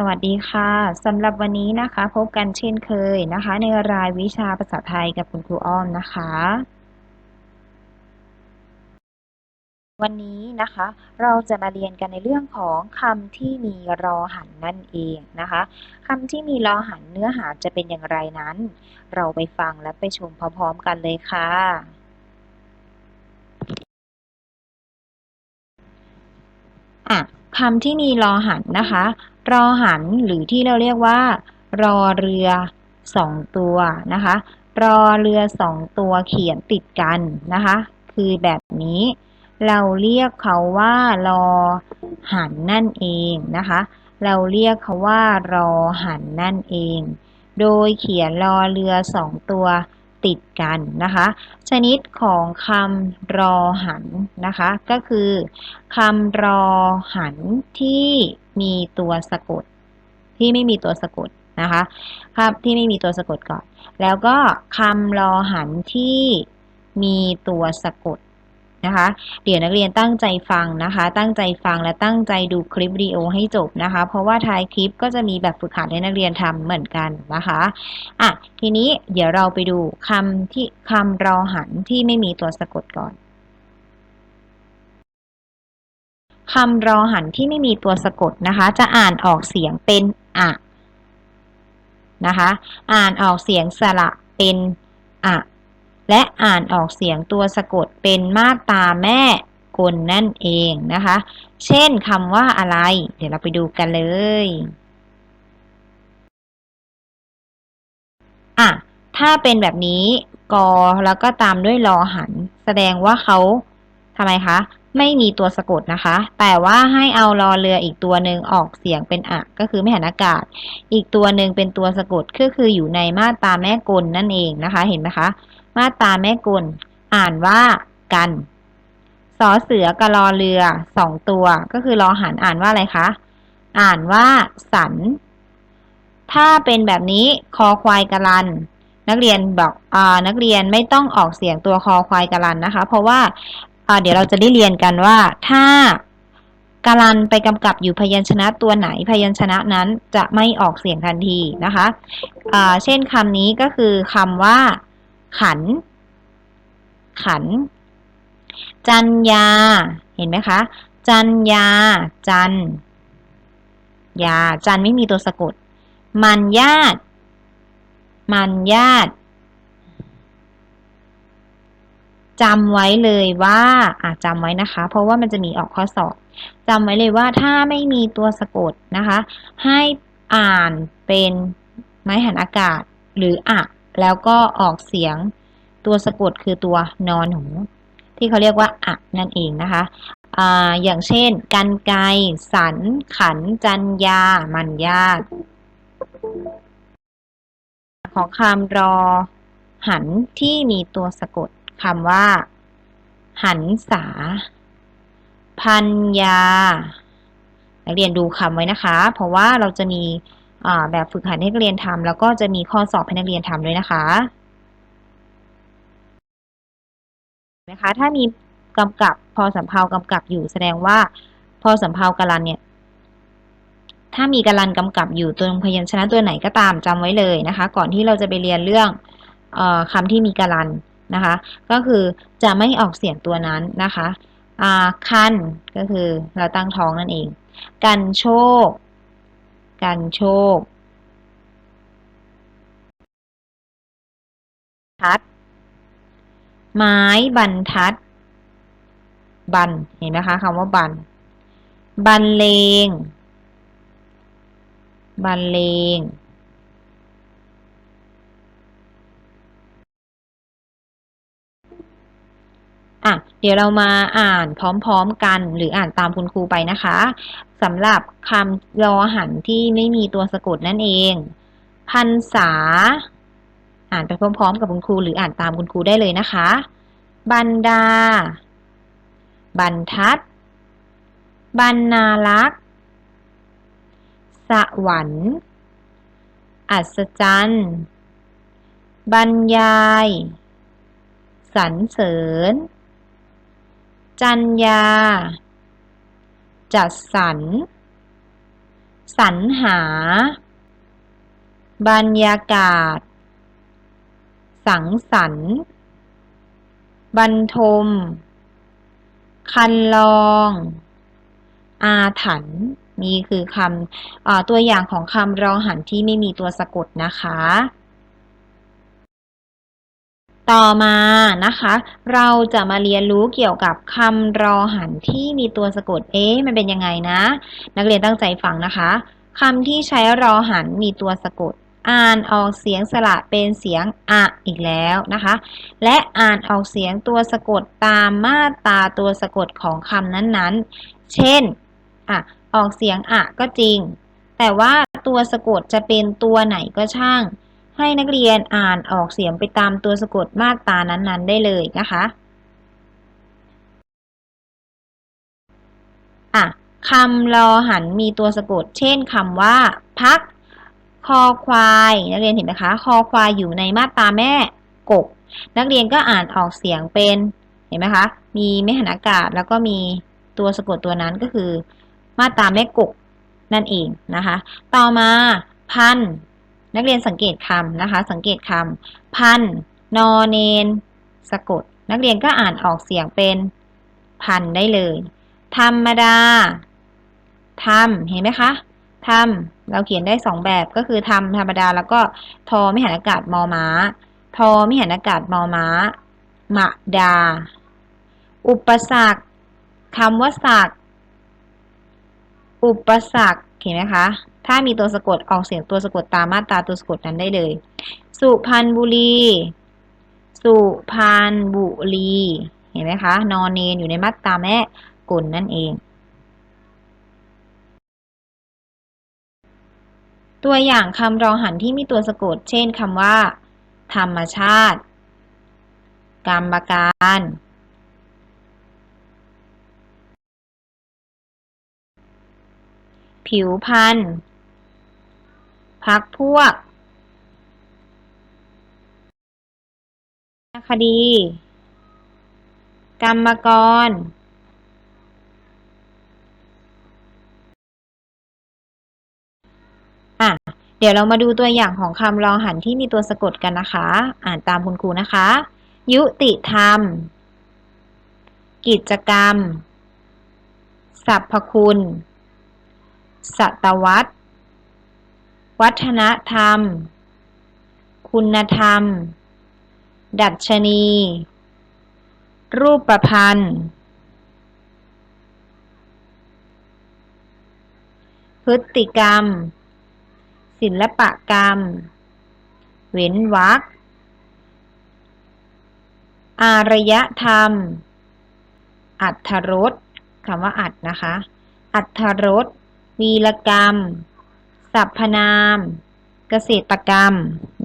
สวัสดีค่ะสำหรับวันนี้นะคะ พบกันเช่นเคยนะคะ ในรายวิชาภาษาไทยกับคุณครูอ้อมนะคะ วันนี้นะคะ เราจะมาเรียนกันในเรื่องของคำที่มีรอหันนั่นเองนะคะคำที่มีรอหันเนื้อหาจะเป็นอย่างไรนั้น เราไปฟังและไปชมพร้อมๆกันเลยค่ะอะ คำที่มีรอหันนะคะ รอหันหรือที่เราเรียกว่า รอเรือสองตัวนะคะ รอเรือสองตัวเขียนติดกันนะคะ คือแบบนี้เราเรียกเขาว่ารอหันนั่นเองนะคะ เราเรียกเขาว่ารอหันนั่นเอง โดยเขียนรอเรือสองตัว ติดกันนะคะ ชนิดของคำรอหันนะคะ ก็คือคำรอหันที่มีตัวสะกด ที่ไม่มีตัวสะกดนะคะครับที่ไม่มีตัวสะกดก่อน แล้วก็คำรอหันที่มีตัวสะกด นะคะ เดี๋ยวนักเรียนตั้งใจฟังนะคะ ตั้งใจฟังและตั้งใจดูคลิปวิดีโอให้จบนะคะ เพราะว่าท้ายคลิปก็จะมีแบบฝึกหัดให้นักเรียนทำเหมือนกันนะคะอะทีนี้เดี๋ยวเราไปดูคำที่คำรอหันที่ไม่มีตัวสะกดก่อนคำรอหันที่ไม่มีตัวสะกดนะคะ จะอ่านออกเสียงเป็นอะนะคะ อ่านออกเสียงสระเป็นอะ และอ่านออกเสียงตัวสะกดเป็นมาตราแม่กลนั่นเองนะคะ เช่นคำว่าอะไร เดี๋ยวเราไปดูกันเลยอะถ้าเป็นแบบนี้กอแล้วก็ตามด้วยรอหัน แสดงว่าเขาทำไมคะ ไม่มีตัวสะกดนะคะ แต่ว่าให้เอารอเรืออีกตัวหนึ่งออกเสียงเป็นอะ ก็คือไม่หันอากาศ อีกตัวหนึ่งเป็นตัวสะกดก็คืออยู่ในมาตราแม่กลนั่นเองนะคะ เห็นไหมคะ มาตาแม่กุล อ่านว่ากันสอเสือกับรอเรือสองตัว ก็คือรอหันอ่านว่าอะไรคะ อ่านว่าสัน ถ้าเป็นแบบนี้คอควายกะลัน นักเรียนบอกอ่านักเรียนไม่ต้องออกเสียงตัวคอควายกะลันนะคะ เพราะว่าอ่าเดี๋ยวเราจะได้เรียนกันว่าถ้ากาลันไปกำกับอยู่พยัญชนะตัวไหนพยัญชนะนั้นจะไม่ออกเสียงทันทีนะคะ เช่นคำนี้ก็คือคำว่า ขัน ขัน จันยา เห็นไหมคะ จันยา จัน ยา จันไม่มีตัวสะกด มันญาติ มันญาติจำไว้เลยว่าอะจำไว้นะคะ เพราะว่ามันจะมีออกข้อสอบจำไว้เลยว่าถ้าไม่มีตัวสะกดนะคะ ให้อ่านเป็นไม้หันอากาศหรืออะ แล้วก็ออกเสียงตัวสะกดคือตัวนอนหูที่เขาเรียกว่าอะนั่นเองนะคะออย่างเช่น กันไกสัน ขัน จันยา มันญาติ ของคำรอ หันที่มีตัวสะกดคำว่า หันษา พัญญานักเรียนดูคำไว้นะคะ เพราะว่าเราจะมี แบบฝึกหัดให้นักเรียนทำแล้วก็จะมีข้อสอบให้นักเรียนทำด้วยนะคะนะคะถ้ามีกำกับพอสำเพากำกับอยู่แสดงว่าพอสำเพากรันเนี่ย ถ้ามีกรันกำกับอยู่ตัวพยัญชนะตัวไหนก็ตามจำไว้เลยนะคะ ก่อนที่เราจะไปเรียนเรื่องอคำที่มีกรันนะคะ ก็คือจะไม่ออกเสียงตัวนั้นนะคะคันก็คือเราตั้งท้องนั่นเอง กันโชค กันโชค ทัด ไม้บรรทัด บันเห็นไหมคะคำว่าบัน บันเลง บันเลง อะเดี๋ยวเรามาอ่านพร้อมๆกัน หรืออ่านตามคุณครูไปนะคะสำหรับคำรอหันที่ไม่มีตัวสะกดนั่นเอง พันษา อ่านไปพร้อม ๆ กับคุณครูหรืออ่านตามคุณครูได้เลยนะคะบันดา บรรทัด บรรณาลักษ์ สวรรค์ อัศจรรย์ บรรยาย สรรเสริญ จัญญา จัดสรร สรรหา บรรยากาศ สังสรรค์ บรรทม คันลอง อาถรรพ์นี่คือคำตัวอย่างของคำรองหันที่ไม่มีตัวสะกดนะคะ ต่อมานะคะ เราจะมาเรียนรู้เกี่ยวกับคำรอหันที่มีตัวสะกด เอ๊ะมันเป็นยังไงนะ นักเรียนตั้งใจฟังนะคะคำที่ใช้รอหันมีตัวสะกด อ่านออกเสียงสระเป็นเสียงอะอีกแล้วนะคะ และอ่านออกเสียงตัวสะกดตามมาตราตัวสะกดของคำนั้นๆ เช่นอะออกเสียงอะก็จริง แต่ว่าตัวสะกดจะเป็นตัวไหนก็ช่าง ให้นักเรียนอ่านออกเสียงไปตามตัวสะกดมาตรานั้นๆ ได้เลยนะคะอะคำรอหันมีตัวสะกด เช่นคำว่า พัก คอควายนักเรียนเห็นไหมคะ คอควายอยู่ในมาตราแม่กบนักเรียนก็อ่านออกเสียงเป็นเห็นไหมคะมีไม่หันอากาศแล้วก็มีตัวสะกดตัวนั้นก็คือ มาตราแม่กบนั่นเองนะคะ ต่อมาพัน นักเรียนสังเกตคำนะคะ สังเกตคำพันนอเนนสะกด นักเรียนก็อ่านออกเสียงเป็นพันได้เลย ธรรมดาทำเห็นไหมคะทำเราเขียนได้สองแบบก็คือทำธรรมดาแล้วก็ทอไม่หันอากาศมอม้า ทอไม่หันอากาศมอม้ามะดา อุปสรรคคำว่าสักอุปสรรคเห็นไหมคะ ถ้ามีตัวสะกดออกเสียงตัวสะกดตามมาตราตัวสะกดนั้นได้เลย สุพรรณบุรี สุพรรณบุรี เห็นไหมคะ นอนเนนอยู่ในมาตราแม่กลนั่นเอง ตัวอย่างคำรองหันที่มีตัวสะกด เช่นคำว่า ธรรมชาติ กรรมการผิวพันธ์ พักพวก คดี กรรมกร อะ เดี๋ยวเรามาดูตัวอย่างของคำรอหันที่มีตัวสะกดกันนะคะ อ่านตามคุณครูนะคะ ยุติธรรม กิจกรรม สรรพคุณ สัตวรร วัฒนธรรม คุณธรรม ดัชนี รูปประพันธ์ พฤติกรรม ศิลปกรรม เว้นวรรคอารยธรรม อัตรสคำว่าอัดนะคะ อัตรสวีรกรรม สรรพนาม เกษตรกรรม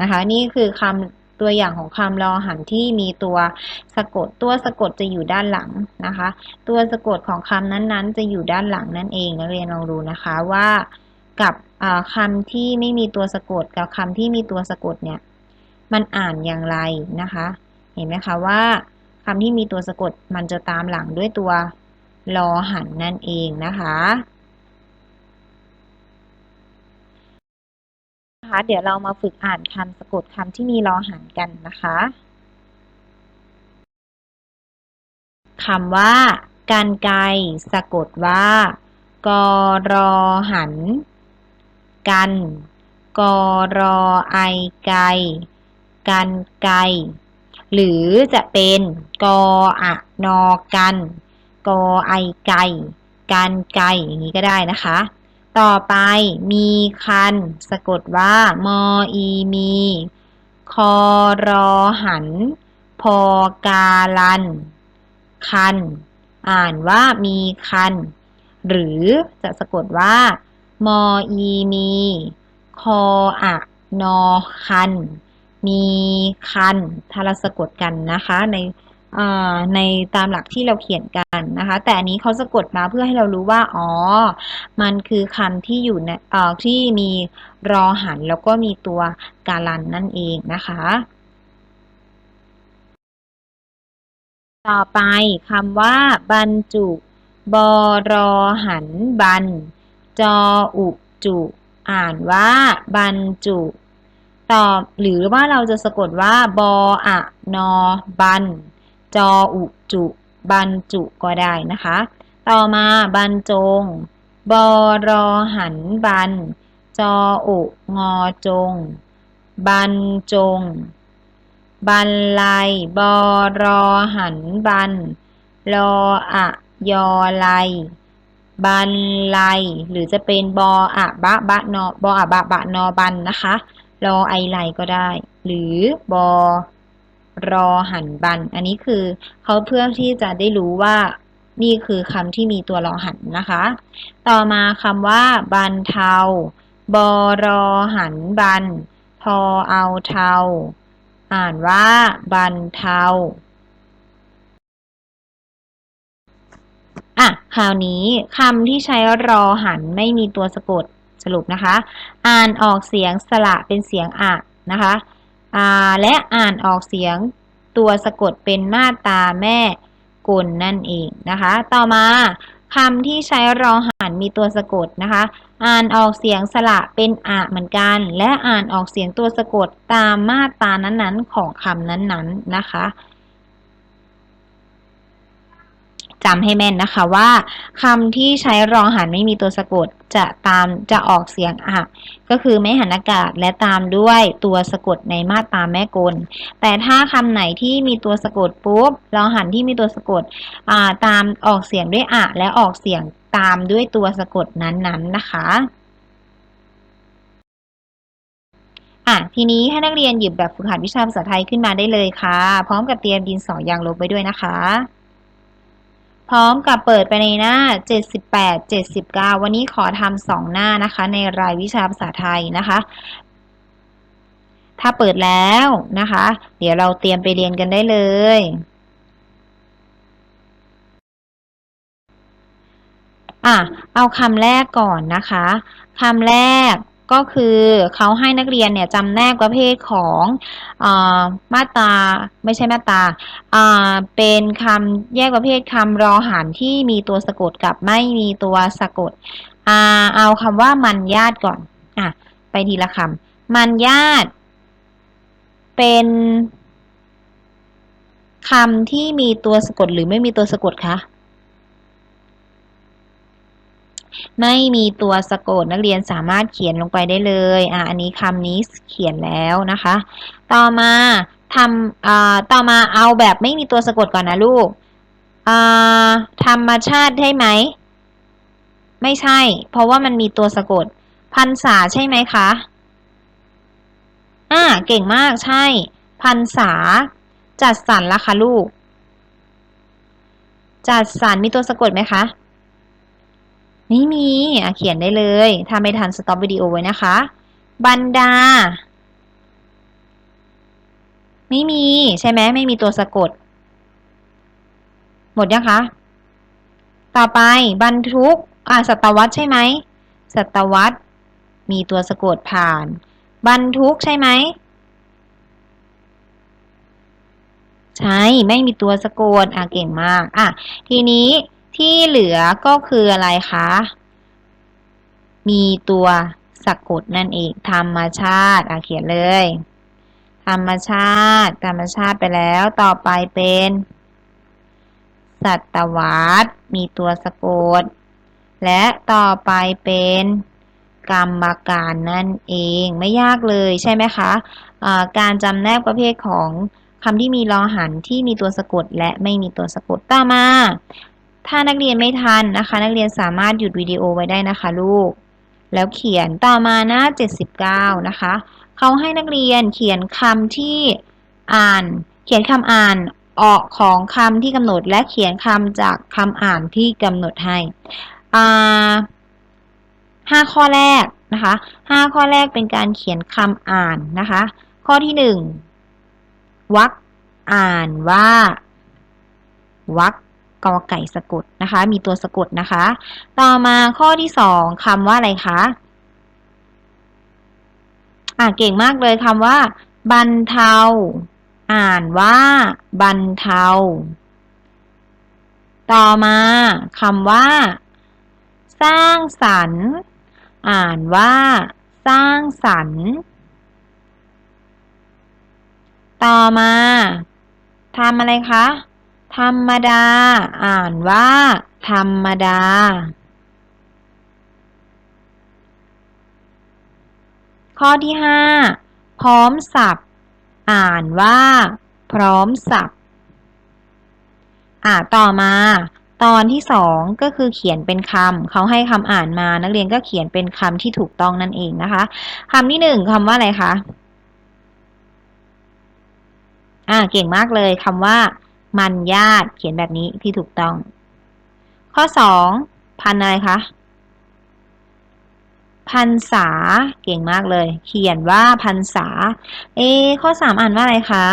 นะคะ นี่คือคำตัวอย่างของคำรอหันที่มีตัวสะกดตัวสะกดจะอยู่ด้านหลังนะคะ ตัวสะกดของคำนั้นๆ จะอยู่ด้านหลังนั่นเองนักเรียนลองดูนะคะว่ากับคำที่ไม่มีตัวสะกดกับคำที่มีตัวสะกดเนี่ยมันอ่านอย่างไรนะคะ เห็นไหมคะว่าคำที่มีตัวสะกดมันจะตามหลังด้วยตัวลอหันนั่นเองนะคะนะคะ เดี๋ยวเรามาฝึกอ่านคำสะกดคำที่มีลอหันกันนะคะคำว่าการไกสะกดว่ากรอหัน กันกรอไอไกกันไกหรือจะเป็นกออะนอกัน กอไอไก กันไกอย่างนี้ก็ได้นะคะ ต่อไปมีคัน สะกดว่า มออีมี คอรอหัน พอกาลัน คัน อ่านว่ามีคัน หรือจะสะกดว่า มออีมี คออะนอคัน มีคันถ้าเราสะกดกันนะคะใน ในตามหลักที่เราเขียนกันนะคะ แต่อันนี้เขาสะกดมาเพื่อให้เรารู้ว่า อ๋อ มันคือคำที่อยู่ในที่มีรอหันแล้วก็มีตัวกาลันนั่นเองนะคะ ต่อไปคำว่า บรรจุ บรอหันบัน จออุจุ อ่านว่า บรรจุตอบหรือว่าเราจะสะกดว่า บออะนอบัน จออุจุ บรรจุก็ได้นะคะ ต่อมาบรรจง บอรอหันบันจออุงอจง บรรจงบันไลยบอรอหันบันรออะยอไลยบันไลยหรือจะเป็นบออะบะบะนอบออะบะบะนอบันนะคะรอไอไลก็ได้ หรือบอ รอหันบัน อันนี้คือเขาเพื่อที่จะได้รู้ว่านี่คือคำที่มีตัวรอหันนะคะ ต่อมาคำว่าบันเทาบอรอหันบัน ทอเอาเทา อ่านว่าบันเทาอะคราวนี้คำที่ใช้รอหันไม่มีตัวสะกดสรุปนะคะ อ่านออกเสียงสระเป็นเสียงอะนะคะ อาและอ่านออกเสียงตัวสะกดเป็นมาตาแม่กลนั่นเองนะคะ ต่อมาคำที่ใช้รอหันมีตัวสะกดนะคะ อ่านออกเสียงสระเป็นอะเหมือนกัน และอ่านออกเสียงตัวสะกดตามมาตรานั้นๆ ของคำนั้นๆนะคะ จำให้แม่นนะคะว่าคำที่ใช้รองหันไม่มีตัวสะกดจะตามจะออกเสียงอะก็คือไม่หันอากาศและตามด้วยตัวสะกดในมาตราแม่กล แต่ถ้าคำไหนที่มีตัวสะกดปุ๊บรองหันที่มีตัวสะกดตามออกเสียงด้วยอะและออกเสียงตามด้วยตัวสะกดนั้นๆนะคะอะทีนี้ให้นักเรียนหยิบแบบฝึกหัดวิชาภาษาไทยขึ้นมาได้เลยค่ะ พร้อมกับเตรียมดินสอยางลบไว้ด้วยนะคะ ร้อมกับเปิดไปในหน้า 78 79 วันนี้ขอทำสองหน้านะคะ ในรายวิชาภาษาไทยนะคะ ถ้าเปิดแล้วนะคะ เดี๋ยวเราเตรียมไปเรียนกันได้เลยอะเอาคำแรกก่อนนะคะคำแรก ก็คือเขาให้นักเรียนเนี่ยจำแนกประเภทของอมาตราไม่ใช่มาตราเป็นคำแยกประเภทคำรอหารที่มีตัวสะกดกับไม่มีตัวสะกดเอาคำว่ามันญาติก่อนอะไปทีละคำมันญาติ เป็นคำที่มีตัวสะกดหรือไม่มีตัวสะกดคะ ไม่มีตัวสะกดนักเรียนสามารถเขียนลงไปได้เลยอะอันนี้คำนี้เขียนแล้วนะคะ ต่อมาทำอ่าต่อมาเอาแบบไม่มีตัวสะกดก่อนนะลูกอ่าธรรมชาติใช่ไหม ไม่ใช่ เพราะว่ามันมีตัวสะกดพันษาใช่ไหมคะอ่าเก่งมากใช่ พันษาจัดสรรละคะลูก จัดสรรมีตัวสะกดไหมคะ ไม่มีอะเขียนได้เลย ถ้าไม่ทันสต็อปวิดีโอไว้นะคะบันดา ไม่มีใช่ไหมไม่มีตัวสะกด หมดยังคะ ต่อไปบรรทุกอ่าสัตวัตใช่ไหมสัตวัตมีตัวสะกดผ่าน บรรทุกใช่ไหมใช่ ไม่มีตัวสะกด อะ เก่งมาก อะ ทีนี้ ที่เหลือก็คืออะไรคะ มีตัวสะกดนั่นเองธรรมชาติอะเขียนเลย ธรรมชาติ ธรรมชาติไปแล้วต่อไปเป็น สัตวัตมีตัวสะกด และต่อไปเป็นกรรมการนั่นเองไม่ยากเลยใช่ไหมคะะการจำแนกประเภทของคำที่มีรอหันที่มีตัวสะกดและไม่มีตัวสะกดต่อมา ถ้านักเรียนไม่ทันนะคะ นักเรียนสามารถหยุดวิดีโอไว้ได้นะคะลูก แล้วเขียนต่อมาหน้า 79 นะคะเขาให้นักเรียนเขียนคำที่อ่าน เขียนคำอ่านออกของคำที่กำหนดและเขียนคำจากคำอ่านที่กำหนดให้ห้าข้อแรกนะคะห้าข้อแรกเป็นการเขียนคำอ่านนะคะ ข้อที่หนึ่งวักอ่านว่าวัก กอไก่สะกดนะคะ มีตัวสะกดนะคะ ต่อมาข้อที่สองคำว่าอะไรคะ อ่าเก่งมากเลยคำว่า บรรเทา อ่านว่าบรรเทา ต่อมาคำว่า สร้างสรรค์ อ่านว่า สร้างสรรค์ ต่อมาทำอะไรคะ ธรรมดา อ่านว่า ธรรมดา ข้อที่ห้าพร้อมสับอ่านว่า พร้อมสับอ่าต่อมา ตอนที่สองก็คือเขียนเป็นคำเขาให้คำอ่านมานักเรียนก็เขียนเป็นคำที่ถูกต้องนั่นเองนะคะคำที่หนึ่งคำว่าอะไรคะอ่าเก่งมากเลยคำว่า มันญาติเขียนแบบนี้ที่ถูกต้อง ข้อสองพันอะไรคะพันษาเก่งมากเลย เขียนว่าพันษา เอ ข้อสามอ่านว่าอะไรคะ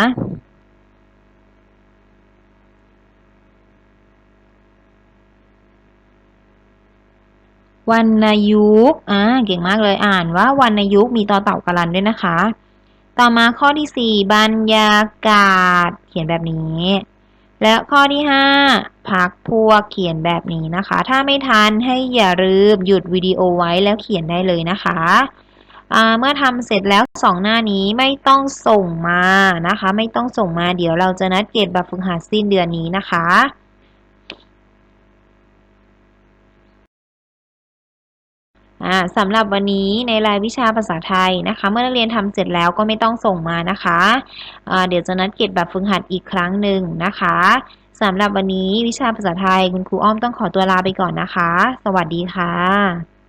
วรรณยุกอ่าเก่งมากเลยอ่านว่าวรรณยุกมีต่อเต่ากรันด้วยนะคะ ต่อมาข้อที่สี่บรรยากาศ เขียนแบบนี้ และข้อที่ห้าพักพวกเขียนแบบนี้นะคะ ถ้าไม่ทันให้อย่าลืมหยุดวิดีโอไว้แล้วเขียนได้เลยนะคะเมื่อทำเสร็จแล้วสองหน้านี้ไม่ต้องส่งมานะคะ ไม่ต้องส่งมาเดี๋ยวเราจะนัดเกรดแบบฝึกหัดสิ้นเดือนนี้นะคะ สำหรับวันนี้ในรายวิชาภาษาไทยนะคะ เมื่อนักเรียนทำเสร็จแล้วก็ไม่ต้องส่งมานะคะะเดี๋ยวจะนัดเก็บแบบฝึกหัดอีกครั้งหนึ่งนะคะสำหรับวันนี้วิชาภาษาไทยคุณครูอ้อมต้องขอตัวลาไปก่อนนะคะ สวัสดีค่ะ